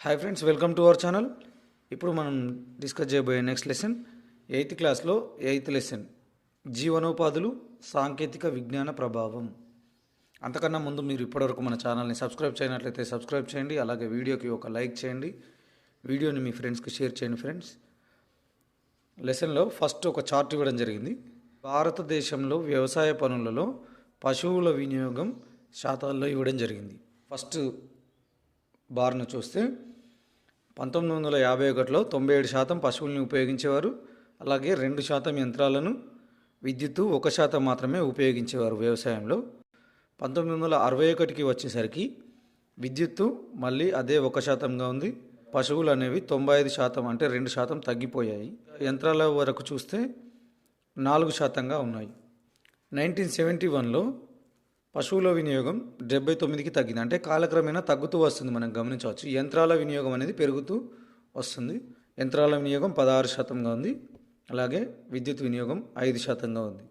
Hi friends welcome to our channel ఇప్పుడు మనం discuss చేయబోయే నెక్స్ట్ లెసన్ ఎయిత్ క్లాస్లో ఎయిత్ లెసన్ జీవనోపాధులు సాంకేతిక విజ్ఞాన ప్రభావం. అంతకన్నా ముందు మీరు ఇప్పటివరకు మన ఛానల్ని సబ్స్క్రైబ్ చేయనట్లయితే సబ్స్క్రైబ్ చేయండి అలాగే వీడియోకి ఒక లైక్ చేయండి వీడియోని మీ ఫ్రెండ్స్కి షేర్ చేయండి ఫ్రెండ్స్ లెసన్లో ఫస్ట్ ఒక చార్ట్ ఇవ్వడం జరిగింది. భారతదేశంలో వ్యవసాయ పనులలో పశువుల వినియోగం శాతాల్లో ఇవ్వడం జరిగింది. ఫస్ట్ బార్ను చూస్తే పంతొమ్మిది వందల యాభై ఒకటిలో తొంభై ఏడు శాతం పశువుల్ని ఉపయోగించేవారు అలాగే రెండు శాతం యంత్రాలను విద్యుత్తు ఒక శాతం మాత్రమే ఉపయోగించేవారు వ్యవసాయంలో. పంతొమ్మిది వందల అరవై ఒకటికి వచ్చేసరికి విద్యుత్తు మళ్ళీ అదే ఒక శాతంగా ఉంది. పశువులు అనేవి తొంభై ఐదు శాతం అంటే రెండు శాతం తగ్గిపోయాయి. యంత్రాల వరకు చూస్తే నాలుగు శాతంగా ఉన్నాయి. నైన్టీన్ సెవెంటీ వన్లో పశువుల వినియోగం డెబ్బై తొమ్మిదికి తగ్గింది. అంటే కాలక్రమేణా తగ్గుతూ వస్తుంది. మనం గమనించవచ్చు. యంత్రాల వినియోగం అనేది పెరుగుతూ వస్తుంది. యంత్రాల వినియోగం పదహారు శాతంగా ఉంది. అలాగే విద్యుత్ వినియోగం ఐదు శాతంగా ఉంది.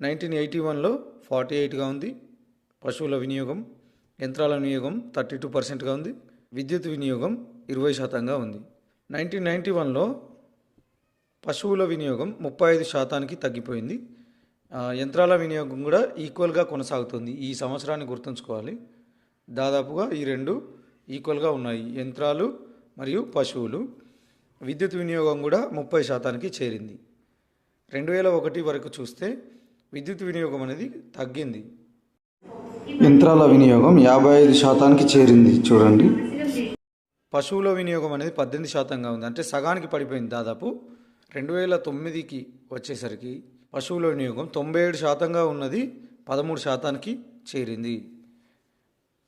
నైన్టీన్ ఎయిటీ వన్లో ఫార్టీ ఎయిట్గా ఉంది. పశువుల వినియోగం యంత్రాల వినియోగం థర్టీ టూ పర్సెంట్గా ఉంది. విద్యుత్ వినియోగం ఇరవై శాతంగా ఉంది. నైన్టీన్ నైంటీ వన్లో పశువుల వినియోగం ముప్పై ఐదు శాతానికి తగ్గిపోయింది. యంత్రాల వినియోగం కూడా ఈక్వల్గా కొనసాగుతుంది. ఈ సంవత్సరాన్ని గుర్తుంచుకోవాలి. దాదాపుగా ఈ రెండు ఈక్వల్గా ఉన్నాయి. యంత్రాలు మరియు పశువులు. విద్యుత్ వినియోగం కూడా ముప్పై శాతానికి చేరింది. రెండు వేల ఒకటి వరకు చూస్తే విద్యుత్ వినియోగం అనేది తగ్గింది. యంత్రాల వినియోగం యాభై ఐదు శాతానికి చేరింది. చూడండి. పశువుల వినియోగం అనేది పద్దెనిమిది శాతంగా ఉంది. అంటే సగానికి పడిపోయింది దాదాపు. రెండు వేల తొమ్మిదికి వచ్చేసరికి పశువుల వినియోగం తొంభై ఏడు శాతంగా ఉన్నది పదమూడు శాతానికి చేరింది.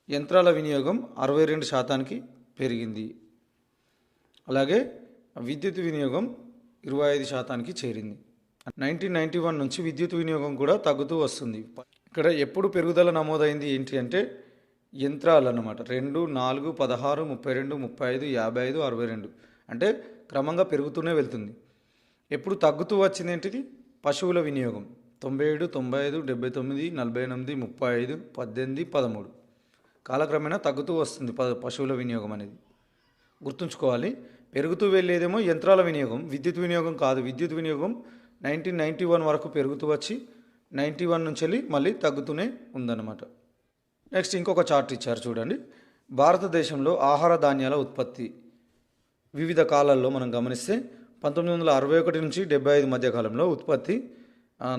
యంత్రాల వినియోగం అరవై రెండు శాతానికి పెరిగింది. అలాగే విద్యుత్ వినియోగం ఇరవై ఐదు శాతానికి చేరింది. నైన్టీన్ నైంటీ వన్ నుంచి విద్యుత్ వినియోగం కూడా తగ్గుతూ వస్తుంది. ఇక్కడ ఎప్పుడు పెరుగుదల నమోదైంది ఏంటి అంటే యంత్రాలు అన్నమాట రెండు నాలుగు పదహారు ముప్పై రెండు ముప్పై ఐదు యాభై ఐదు అరవై రెండు. అంటే క్రమంగా పెరుగుతూనే వెళ్తుంది. ఎప్పుడు తగ్గుతూ వచ్చింది ఏంటిది? పశువుల వినియోగం. తొంభై ఏడు తొంభై ఐదు డెబ్బై తొమ్మిది నలభై ఎనిమిది ముప్పై ఐదు పద్దెనిమిది పదమూడు. కాలక్రమేణా తగ్గుతూ వస్తుంది ప పశువుల వినియోగం అనేది. గుర్తుంచుకోవాలి పెరుగుతూ వెళ్ళేదేమో యంత్రాల వినియోగం. విద్యుత్ వినియోగం కాదు. విద్యుత్ వినియోగం నైన్టీన్ నైంటీ వన్ వరకు పెరుగుతూ వచ్చి నైంటీ వన్ నుంచి వెళ్ళి మళ్ళీ తగ్గుతూనే ఉందన్నమాట. నెక్స్ట్ ఇంకొక చార్ట్ ఇచ్చారు చూడండి. భారతదేశంలో ఆహార ధాన్యాల ఉత్పత్తి. వివిధ కాలాల్లో మనం గమనిస్తే పంతొమ్మిది వందల అరవై ఒకటి నుంచి డెబ్బై ఐదు మధ్యకాలంలో ఉత్పత్తి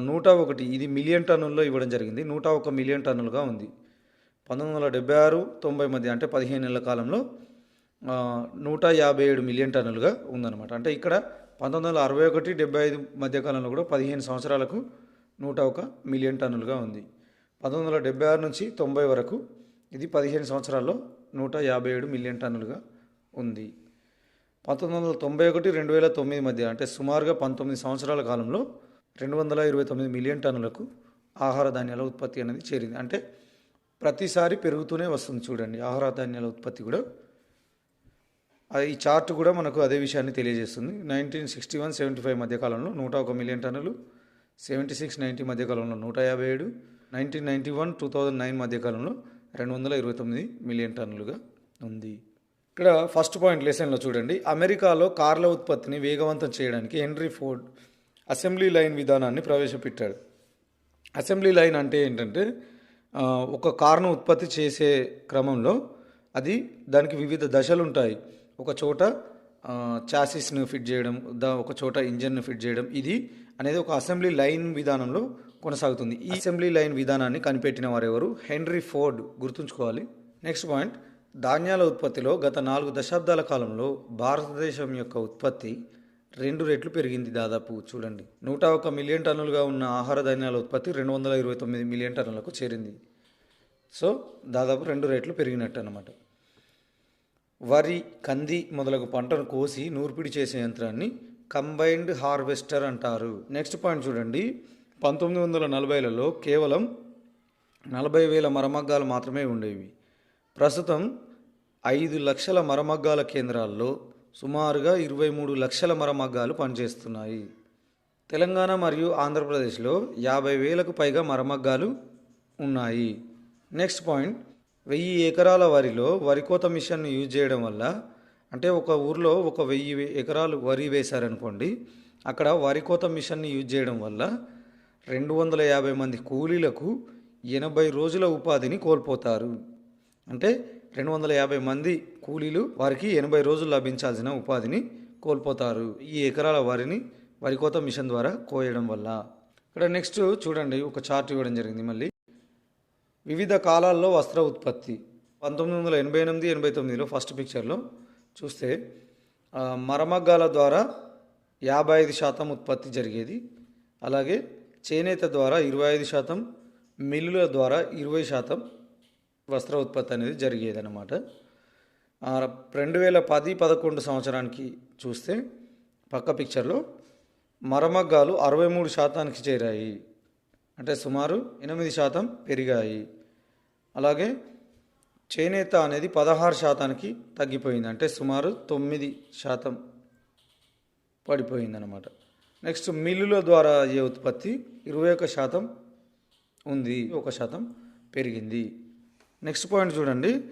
నూట ఒకటి ఇది మిలియన్ టన్నుల్లో ఇవ్వడం జరిగింది. నూట ఒక మిలియన్ టన్నులుగా ఉంది. పంతొమ్మిది వందల డెబ్బై ఆరు తొంభై మధ్య అంటే పదిహేను నెలల కాలంలో నూట యాభై ఏడు మిలియన్ టన్నులుగా ఉందన్నమాట. అంటే ఇక్కడ పంతొమ్మిది వందల అరవై ఒకటి డెబ్బై ఐదు మధ్యకాలంలో కూడా పదిహేను సంవత్సరాలకు నూట ఒక మిలియన్ టన్నులుగా ఉంది. పంతొమ్మిది వందల డెబ్బై ఆరు నుంచి తొంభై వరకు ఇది పదిహేను సంవత్సరాల్లో నూట యాభై ఏడు మిలియన్ టన్నులుగా ఉంది. పంతొమ్మిది వందల తొంభై ఒకటి రెండు వేల తొమ్మిది మధ్య అంటే సుమారుగా పంతొమ్మిది సంవత్సరాల కాలంలో రెండు వందల ఇరవై తొమ్మిది మిలియన్ టన్నులకు ఆహార ధాన్యాల ఉత్పత్తి అనేది చేరింది. అంటే ప్రతిసారి పెరుగుతూనే వస్తుంది చూడండి ఆహార ధాన్యాల ఉత్పత్తి కూడా. ఈ చార్ట్ కూడా మనకు అదే విషయాన్ని తెలియజేస్తుంది. Nineteen sixty one seventy five మధ్యకాలంలో నూట ఒక మిలియన్ టన్నులు సెవెంటీ సిక్స్ నైంటీ మధ్యకాలంలో నూట యాభై ఏడు nineteen ninety one two thousand nine మధ్యకాలంలో రెండు వందల ఇరవై తొమ్మిది మిలియన్ టన్నులుగా ఉంది. ఇక్కడ ఫస్ట్ పాయింట్ లెసన్లో చూడండి. అమెరికాలో కార్ల ఉత్పత్తిని వేగవంతం చేయడానికి హెన్రీ ఫోర్డ్ అసెంబ్లీ లైన్ విధానాన్ని ప్రవేశపెట్టాడు. అసెంబ్లీ లైన్ అంటే ఏంటంటే ఒక కార్ను ఉత్పత్తి చేసే క్రమంలో అది దానికి వివిధ దశలు ఉంటాయి. ఒక చోట చాసిస్ను ఫిట్ చేయడం దా ఒక చోట ఇంజన్ను ఫిట్ చేయడం ఇది అనేది ఒక అసెంబ్లీ లైన్ విధానంలో కొనసాగుతుంది. ఈ అసెంబ్లీ లైన్ విధానాన్ని కనిపెట్టిన వారెవరు? హెన్రీ ఫోర్డ్ గుర్తుంచుకోవాలి. నెక్స్ట్ పాయింట్ ధాన్యాల ఉత్పత్తిలో గత నాలుగు దశాబ్దాల కాలంలో భారతదేశం యొక్క ఉత్పత్తి రెండు రెట్లు పెరిగింది దాదాపు. చూడండి. నూట ఒక మిలియన్ టన్నులుగా ఉన్న ఆహార ధాన్యాల ఉత్పత్తి రెండు వందల ఇరవై తొమ్మిది మిలియన్ టన్నులకు చేరింది. సో దాదాపు రెండు రెట్లు పెరిగినట్టు అనమాట వరి కంది మొదలగు పంటను కోసి నూర్పిడి చేసే యంత్రాన్ని కంబైన్డ్ హార్వెస్టర్ అంటారు. నెక్స్ట్ పాయింట్ చూడండి. పంతొమ్మిది వందల నలభైలలో కేవలం నలభై వేల మరమగ్గాలు మాత్రమే ఉండేవి. ప్రస్తుతం ఐదు లక్షల మరమగ్గాల కేంద్రాల్లో సుమారుగా ఇరవై మూడు లక్షల మరమగ్గాలు పనిచేస్తున్నాయి. తెలంగాణ మరియు ఆంధ్రప్రదేశ్లో యాభై వేలకు పైగా మరమగ్గాలు ఉన్నాయి. నెక్స్ట్ పాయింట్ వెయ్యి ఎకరాల వరిలో వరి కోత యూజ్ చేయడం వల్ల అంటే ఒక ఊర్లో ఒక వెయ్యి ఎకరాలు వరి వేశారనుకోండి అక్కడ వరి కోత మిషన్ని యూజ్ చేయడం వల్ల రెండు వందల యాభై మంది కూలీలకు ఎనభై రోజుల ఉపాధిని కోల్పోతారు. అంటే రెండు వందల యాభై మంది కూలీలు వారికి ఎనభై రోజులు లభించాల్సిన ఉపాధిని కోల్పోతారు. ఈ ఎకరాల వరిని వరి కోత మిషన్ ద్వారా కోయడం వల్ల. ఇక్కడ నెక్స్ట్ చూడండి ఒక చార్ట్ ఇవ్వడం జరిగింది మళ్ళీ. వివిధ కాలాల్లో వస్త్ర ఉత్పత్తి. పంతొమ్మిది వందల ఎనభై ఎనిమిది ఎనభై తొమ్మిదిలో ఫస్ట్ పిక్చర్లో చూస్తే మరమగ్గాల ద్వారా యాభై ఐదు శాతం ఉత్పత్తి జరిగేది. అలాగే చేనేత ద్వారా ఇరవై ఐదు శాతం మిల్లుల ద్వారా ఇరవై శాతం వస్త్ర ఉత్పత్తి అనేది జరిగేది అనమాట రెండు వేల పది పదకొండు సంవత్సరానికి చూస్తే పక్క పిక్చర్లో మరమగ్గాలు అరవై మూడు శాతానికి చేరాయి. అంటే సుమారు ఎనిమిది శాతం పెరిగాయి. అలాగే చేనేత అనేది పదహారు శాతానికి తగ్గిపోయింది. అంటే సుమారు తొమ్మిది శాతం పడిపోయిందన్నమాట. నెక్స్ట్ మిల్లుల ద్వారా అయ్యే ఉత్పత్తి ఇరవై ఒక శాతం ఉంది. ఒక శాతం పెరిగింది. నెక్స్ట్ పాయింట్ చూడండి.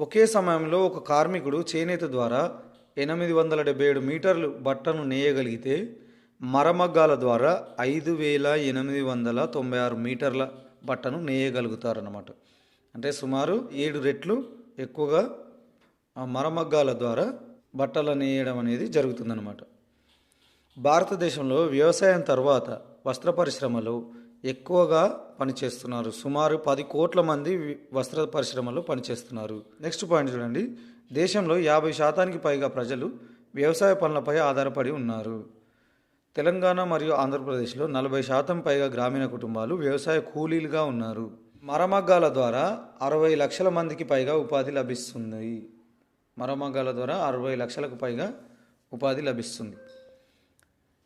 ఒకే సమయంలో ఒక కార్మికుడు చేనేత ద్వారా ఎనిమిది వందల డెబ్బై ఏడు మీటర్లు బట్టను నేయగలిగితే మరమగ్గాల ద్వారా ఐదు వేల ఎనిమిది వందల తొంభై ఆరు మీటర్ల బట్టను నేయగలుగుతారన్నమాట. అంటే సుమారు ఏడు రెట్లు ఎక్కువగా ఆ మరమగ్గాల ద్వారా బట్టలు నేయడం అనేది జరుగుతుందన్నమాట. భారతదేశంలో వ్యవసాయం తర్వాత వస్త్ర పరిశ్రమలో ఎక్కువగా పనిచేస్తున్నారు. సుమారు పది కోట్ల మంది వస్త్ర పరిశ్రమలో పనిచేస్తున్నారు. నెక్స్ట్ పాయింట్ చూడండి. దేశంలో యాభై శాతానికి పైగా ప్రజలు వ్యవసాయ పనులపై ఆధారపడి ఉన్నారు. తెలంగాణ మరియు ఆంధ్రప్రదేశ్లో నలభై శాతం పైగా గ్రామీణ కుటుంబాలు వ్యవసాయ కూలీలుగా ఉన్నారు. మరమగ్గాల ద్వారా అరవై లక్షల మందికి పైగా ఉపాధి లభిస్తుంది. మరమగ్గాల ద్వారా అరవై లక్షలకు పైగా ఉపాధి లభిస్తుంది.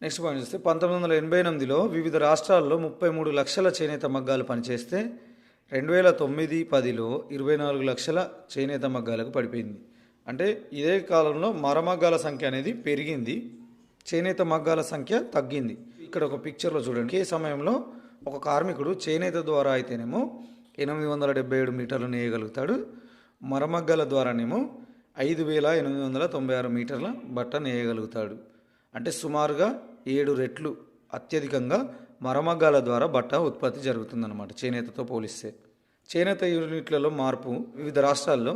నెక్స్ట్ పాయింట్ చూస్తే పంతొమ్మిది వందల ఎనభై ఎనిమిదిలో వివిధ రాష్ట్రాల్లో ముప్పై మూడు లక్షల చేనేత మగ్గాలు పనిచేస్తే రెండు వేల తొమ్మిది పదిలో ఇరవై నాలుగు లక్షల చేనేత మగ్గాలకు పడిపోయింది. అంటే ఇదే కాలంలో మరమగ్గాల సంఖ్య అనేది పెరిగింది. చేనేత మగ్గాల సంఖ్య తగ్గింది. ఇక్కడ ఒక పిక్చర్లో చూడండి. ఏ సమయంలో ఒక కార్మికుడు చేనేత ద్వారా అయితేనేమో ఎనిమిది వందల డెబ్బై ఏడు మీటర్లు నేయగలుగుతాడు. మరమగ్గాల ద్వారానేమో ఐదు వేల ఎనిమిది వందల తొంభై ఆరు మీటర్ల బట్ట నేయగలుగుతాడు. అంటే సుమారుగా ఏడు రెట్లు అత్యధికంగా మరమగ్గాల ద్వారా బట్ట ఉత్పత్తి జరుగుతుందన్నమాట చేనేతతో పోలిస్తే. చేనేత యూనిట్లలో మార్పు వివిధ రాష్ట్రాల్లో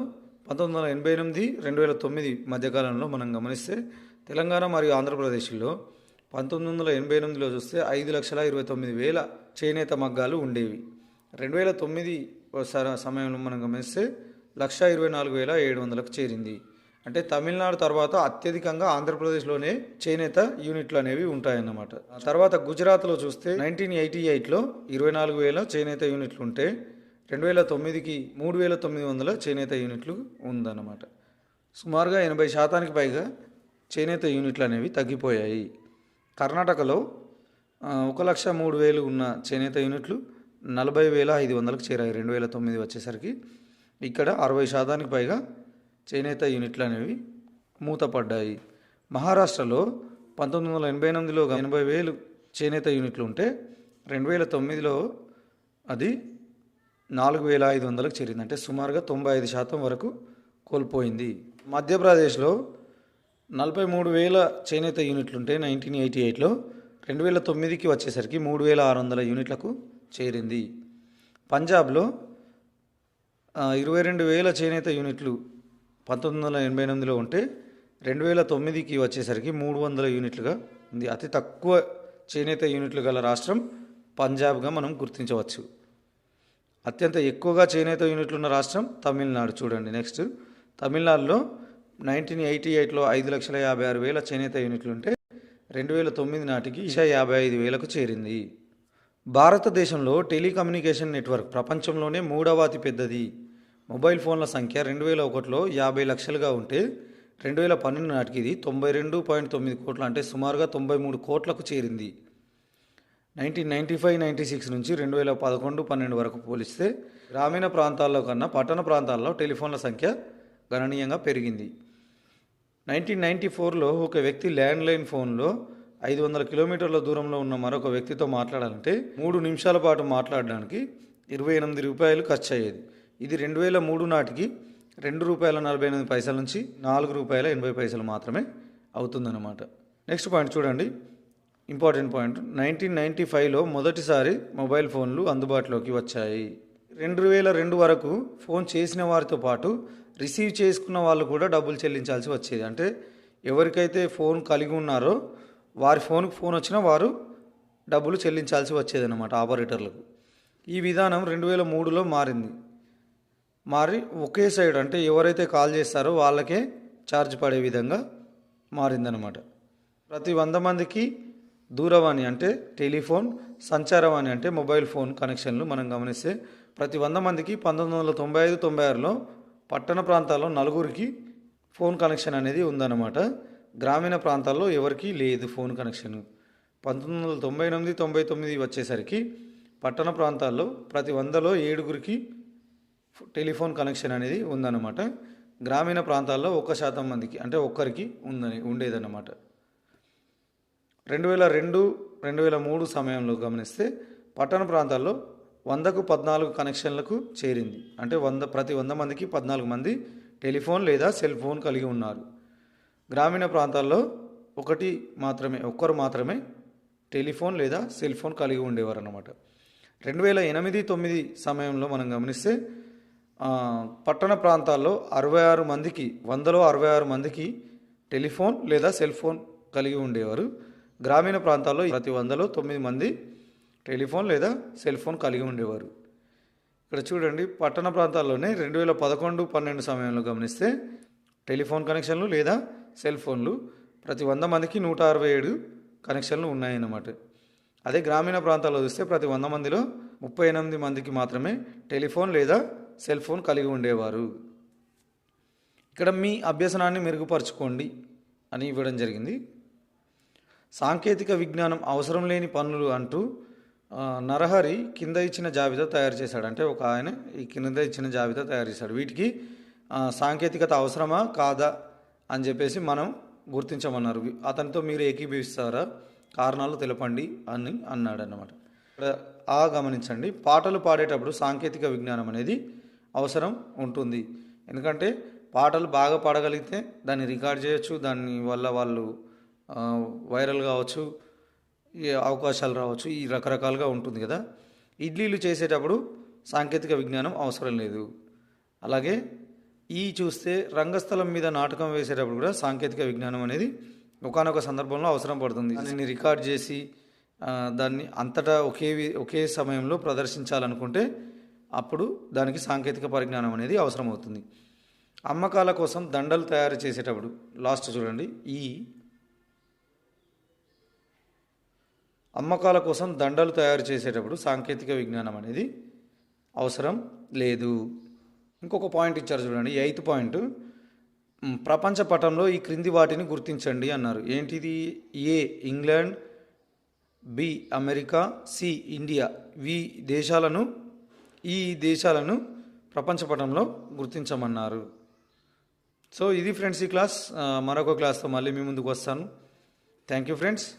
పంతొమ్మిది వందల ఎనభై ఎనిమిది రెండు వేల తొమ్మిది మధ్యకాలంలో మనం గమనిస్తే తెలంగాణ మరియు ఆంధ్రప్రదేశ్లో పంతొమ్మిది వందల ఎనభై ఎనిమిదిలో చూస్తే ఐదు లక్షల ఇరవై తొమ్మిది వేల చేనేత మగ్గాలు ఉండేవి. రెండు వేల తొమ్మిది సమయంలో మనం గమనిస్తే లక్ష ఇరవై నాలుగు వేల ఏడు వందలకు చేరింది. అంటే తమిళనాడు తర్వాత అత్యధికంగా ఆంధ్రప్రదేశ్లోనే చేనేత యూనిట్లు అనేవి ఉంటాయన్నమాట. తర్వాత గుజరాత్లో చూస్తే నైన్టీన్ ఎయిటీ ఎయిట్లో ఇరవై నాలుగు వేల చేనేత యూనిట్లు ఉంటే రెండు వేల తొమ్మిదికి మూడు వేల తొమ్మిది వందల చేనేత యూనిట్లు ఉందన్నమాట. సుమారుగా ఎనభై శాతానికి పైగా చేనేత యూనిట్లు అనేవి తగ్గిపోయాయి. కర్ణాటకలో ఒక లక్ష మూడు వేలు ఉన్న చేనేత యూనిట్లు నలభై వేల ఐదు వందలకు చేరాయి. రెండు వేల తొమ్మిది వచ్చేసరికి ఇక్కడ అరవై శాతానికి పైగా చేనేత యూనిట్లు అనేవి మూతపడ్డాయి. మహారాష్ట్రలో పంతొమ్మిది వందల ఎనభై ఎనిమిదిలో ఎనభై వేలు చేనేత యూనిట్లు ఉంటే రెండు వేల తొమ్మిదిలో అది నాలుగు వేల ఐదు వందలకు చేరింది. అంటే సుమారుగా తొంభై ఐదు శాతం వరకు కోల్పోయింది. మధ్యప్రదేశ్లో నలభై మూడు వేల చేనేత యూనిట్లు ఉంటే నైన్టీన్ ఎయిటీ ఎయిట్లో రెండు వేల తొమ్మిదికి వచ్చేసరికి మూడు వేల ఆరు వందల యూనిట్లకు చేరింది. పంజాబ్లో ఇరవై రెండు వేల చేనేత యూనిట్లు పంతొమ్మిది వందల ఎనభై ఎనిమిదిలో ఉంటే రెండు వేల తొమ్మిదికి వచ్చేసరికి మూడు వందల యూనిట్లుగా ఉంది. అతి తక్కువ చేనేత యూనిట్లు గల రాష్ట్రం పంజాబ్గా మనం గుర్తించవచ్చు. అత్యంత ఎక్కువగా చేనేత యూనిట్లు ఉన్న రాష్ట్రం తమిళనాడు. చూడండి నెక్స్ట్. తమిళనాడులో నైన్టీన్ ఎయిటీ ఎయిట్లో ఐదు లక్షల యాభై ఆరు వేల చేనేత యూనిట్లు ఉంటే రెండు వేల తొమ్మిది నాటికి ఇషా యాభై ఐదు వేలకు చేరింది. భారతదేశంలో టెలికమ్యూనికేషన్ నెట్వర్క్ ప్రపంచంలోనే మూడవ అతి పెద్దది మొబైల్ ఫోన్ల సంఖ్య రెండు వేల ఒకటిలో యాభై లక్షలుగా ఉంటే రెండు వేల పన్నెండు నాటికి ఇది తొంభై రెండు పాయింట్ తొమ్మిది కోట్లు అంటే సుమారుగా తొంభై మూడు కోట్లకు చేరింది. Nineteen ninety five ninety six నుంచి రెండు వేల పదకొండు పన్నెండు వరకు పోలిస్తే గ్రామీణ ప్రాంతాల్లో కన్నా పట్టణ ప్రాంతాల్లో టెలిఫోన్ల సంఖ్య గణనీయంగా పెరిగింది. నైన్టీన్ నైంటీ ఫోర్లో ఒక వ్యక్తి ల్యాండ్లైన్ ఫోన్లో ఐదు వందల కిలోమీటర్ల దూరంలో ఉన్న మరొక వ్యక్తితో మాట్లాడాలంటే మూడు నిమిషాల పాటు మాట్లాడడానికి ఇరవై ఎనిమిది రూపాయలు ఖర్చు అయ్యేది ఇది రెండు వేల మూడు నాటికి రెండు రూపాయల నలభై ఎనిమిది పైసల నుంచి నాలుగు రూపాయల ఎనభై పైసలు మాత్రమే అవుతుందన్నమాట. నెక్స్ట్ పాయింట్ చూడండి. ఇంపార్టెంట్ పాయింట్ నైన్టీన్ నైంటీ ఫైవ్లో మొదటిసారి మొబైల్ ఫోన్లు అందుబాటులోకి వచ్చాయి. రెండు వేల రెండు వరకు ఫోన్ చేసిన వారితో పాటు రిసీవ్ చేసుకున్న వాళ్ళు కూడా డబ్బులు చెల్లించాల్సి వచ్చేది. అంటే ఎవరికైతే ఫోన్ కలిగి ఉన్నారో వారి ఫోన్కు ఫోన్ వచ్చినా వారు డబ్బులు చెల్లించాల్సి వచ్చేదన్నమాట ఆపరేటర్లకు. ఈ విధానం రెండు వేల మూడులో మారింది. మారి ఒకే సైడ్ అంటే ఎవరైతే కాల్ చేస్తారో వాళ్ళకే ఛార్జ్ పడే విధంగా మారిందనమాట ప్రతి వంద మందికి దూరవాణి అంటే టెలిఫోన్ సంచారవాణి అంటే మొబైల్ ఫోన్ కనెక్షన్లు మనం గమనిస్తే ప్రతి వంద మందికి పంతొమ్మిది వందల తొంభై ఐదు తొంభై ఆరులో పట్టణ ప్రాంతాల్లో నలుగురికి ఫోన్ కనెక్షన్ అనేది ఉందన్నమాట. గ్రామీణ ప్రాంతాల్లో ఎవరికీ లేదు ఫోన్ కనెక్షన్. పంతొమ్మిది వందల తొంభై ఎనిమిది తొంభై తొమ్మిది వచ్చేసరికి పట్టణ ప్రాంతాల్లో ప్రతి వందలో ఏడుగురికి టెలిఫోన్ కనెక్షన్ అనేది ఉందన్నమాట. గ్రామీణ ప్రాంతాల్లో ఒక్క శాతం మందికి అంటే ఒక్కరికి ఉందని ఉండేదన్నమాట. రెండు వేల రెండు రెండు వేల మూడు సమయంలో గమనిస్తే పట్టణ ప్రాంతాల్లో వందకు పద్నాలుగు కనెక్షన్లకు చేరింది. అంటే వంద ప్రతి వంద మందికి పద్నాలుగు మంది టెలిఫోన్ లేదా సెల్ ఫోన్ కలిగి ఉన్నారు. గ్రామీణ ప్రాంతాల్లో ఒకటి మాత్రమే ఒక్కరు మాత్రమే టెలిఫోన్ లేదా సెల్ ఫోన్ కలిగి ఉండేవారు అన్నమాట రెండు వేల ఎనిమిది తొమ్మిది సమయంలో మనం గమనిస్తే పట్టణ ప్రాంతాల్లో అరవై ఆరు మందికి వందలో అరవై ఆరు మందికి టెలిఫోన్ లేదా సెల్ ఫోన్ కలిగి ఉండేవారు. గ్రామీణ ప్రాంతాల్లో ప్రతి వందలో తొమ్మిది మంది టెలిఫోన్ లేదా సెల్ ఫోన్ కలిగి ఉండేవారు. ఇక్కడ చూడండి పట్టణ ప్రాంతాల్లోనే రెండు వేల పదకొండు పన్నెండు సమయంలో గమనిస్తే టెలిఫోన్ కనెక్షన్లు లేదా సెల్ ఫోన్లు ప్రతి వంద మందికి నూట అరవై ఏడు కనెక్షన్లు ఉన్నాయన్నమాట. అదే గ్రామీణ ప్రాంతాల్లో చూస్తే ప్రతి వంద మందిలో ముప్పై ఎనిమిది మందికి మాత్రమే టెలిఫోన్ లేదా సెల్ ఫోన్ కలిగి ఉండేవారు. ఇక్కడ మీ అభ్యసనాన్ని మెరుగుపరచుకోండి అని ఇవ్వడం జరిగింది. సాంకేతిక విజ్ఞానం అవసరం లేని పనులు అంటూ నరహరి కింద ఇచ్చిన జాబితా తయారు చేశాడు. అంటే ఒక ఆయన ఈ కింద ఇచ్చిన జాబితా తయారు చేశాడు. వీటికి సాంకేతికత అవసరమా కాదా అని చెప్పేసి మనం గుర్తించమన్నారు. అతనితో మీరు ఏకీభవిస్తారా? కారణాలు తెలపండి అని అన్నాడు అన్నమాట ఇక్కడ ఆ గమనించండి. పాటలు పాడేటప్పుడు సాంకేతిక విజ్ఞానం అనేది అవసరం ఉంటుంది. ఎందుకంటే పాటలు బాగా పాడగలిగితే దాన్ని రికార్డ్ చేయొచ్చు దాని వల్ల వాళ్ళు వైరల్ కావచ్చు అవకాశాలు రావచ్చు ఈ రకరకాలుగా ఉంటుంది కదా. ఇడ్లీలు చేసేటప్పుడు సాంకేతిక విజ్ఞానం అవసరం లేదు. అలాగే ఈ చూస్తే రంగస్థలం మీద నాటకం వేసేటప్పుడు కూడా సాంకేతిక విజ్ఞానం అనేది ఒకానొక సందర్భంలో అవసరం పడుతుంది. దీన్ని రికార్డ్ చేసి దాన్ని అంతటా ఒకే ఒకే సమయంలో ప్రదర్శించాలనుకుంటే అప్పుడు దానికి సాంకేతిక పరిజ్ఞానం అనేది అవసరం అవుతుంది అమ్మకాల కోసం దండలు తయారు చేసేటప్పుడు లాస్ట్ చూడండి ఈ అమ్మకాల కోసం దండలు తయారు చేసేటప్పుడు సాంకేతిక విజ్ఞానం అనేది అవసరం లేదు. ఇంకొక పాయింట్ ఇచ్చారు చూడండి ఎయిత్ పాయింట్ ప్రపంచ పటంలో ఈ క్రింది వాటిని గుర్తించండి అన్నారు. ఏంటిది? A England B America C India. వి దేశాలను ఈ దేశాలను ప్రపంచ పటంలో గుర్తించమన్నారు. సో ఇది ఫ్రెండ్స్ ఈ క్లాస్. మరొక క్లాస్తో మళ్ళీ మీ ముందుకు వస్తాను. Thank you friends